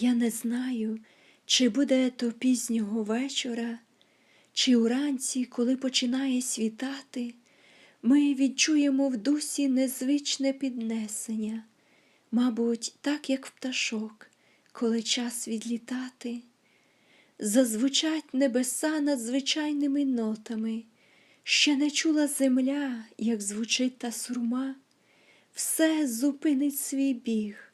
Я не знаю, чи буде то пізнього вечора, чи уранці, коли починає світати, ми відчуємо в дусі незвичне піднесення, мабуть, так, як пташок, коли час відлітати. Зазвучать небеса надзвичайними нотами, ще не чула земля, як звучить та сурма, все зупинить свій біг,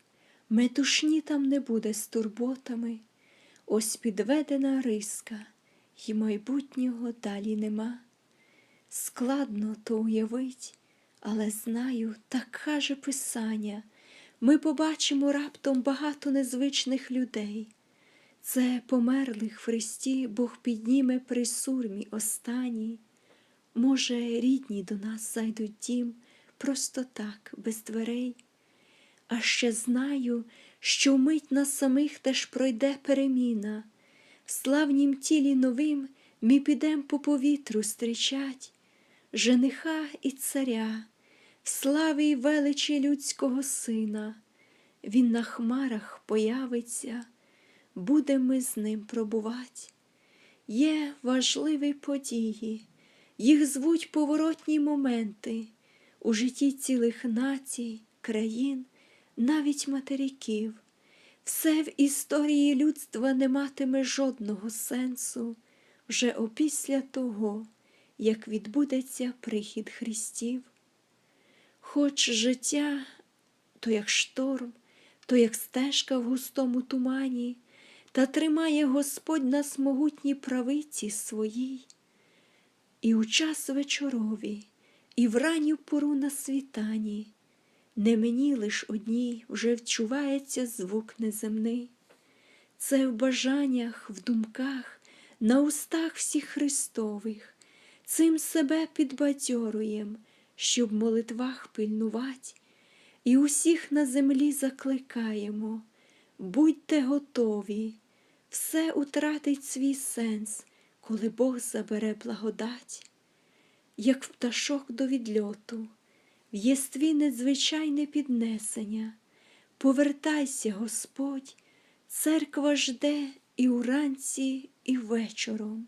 метушні там не буде з турботами, ось підведена риска, й майбутнього далі нема. Складно то уявить, але знаю, так каже Писання, ми побачимо раптом багато незвичних людей. Це померлих в Христі Бог підніме при сурмі останній. Може, рідні до нас зайдуть дім просто так, без дверей. А ще знаю, що вмить нас самих теж пройде переміна. В славнім тілі новим ми підем по повітру зустрічать жениха і царя, в славі й величі людського сина. Він на хмарах появиться, будем ми з ним пробувати. Є важливі події, їх звуть поворотні моменти у житті цілих націй, країн, навіть материків. Все в історії людства не матиме жодного сенсу вже опісля того, як відбудеться прихід Христів. Хоч життя то як шторм, то як стежка в густому тумані, та тримає Господь нас могутній правиці своїй. І у час вечорові, і в ранню пору на світанні, не мені лиш одній вже вчувається звук неземний. Це в бажаннях, в думках, на устах всіх Христових, цим себе підбадьоруєм, щоб в молитвах пильнувать, і усіх на землі закликаємо, будьте готові, все утратить свій сенс, коли Бог забере благодать, як пташок до відльоту, в єстві незвичайне піднесення. Повертайся, Господь, церква жде і уранці, і вечором.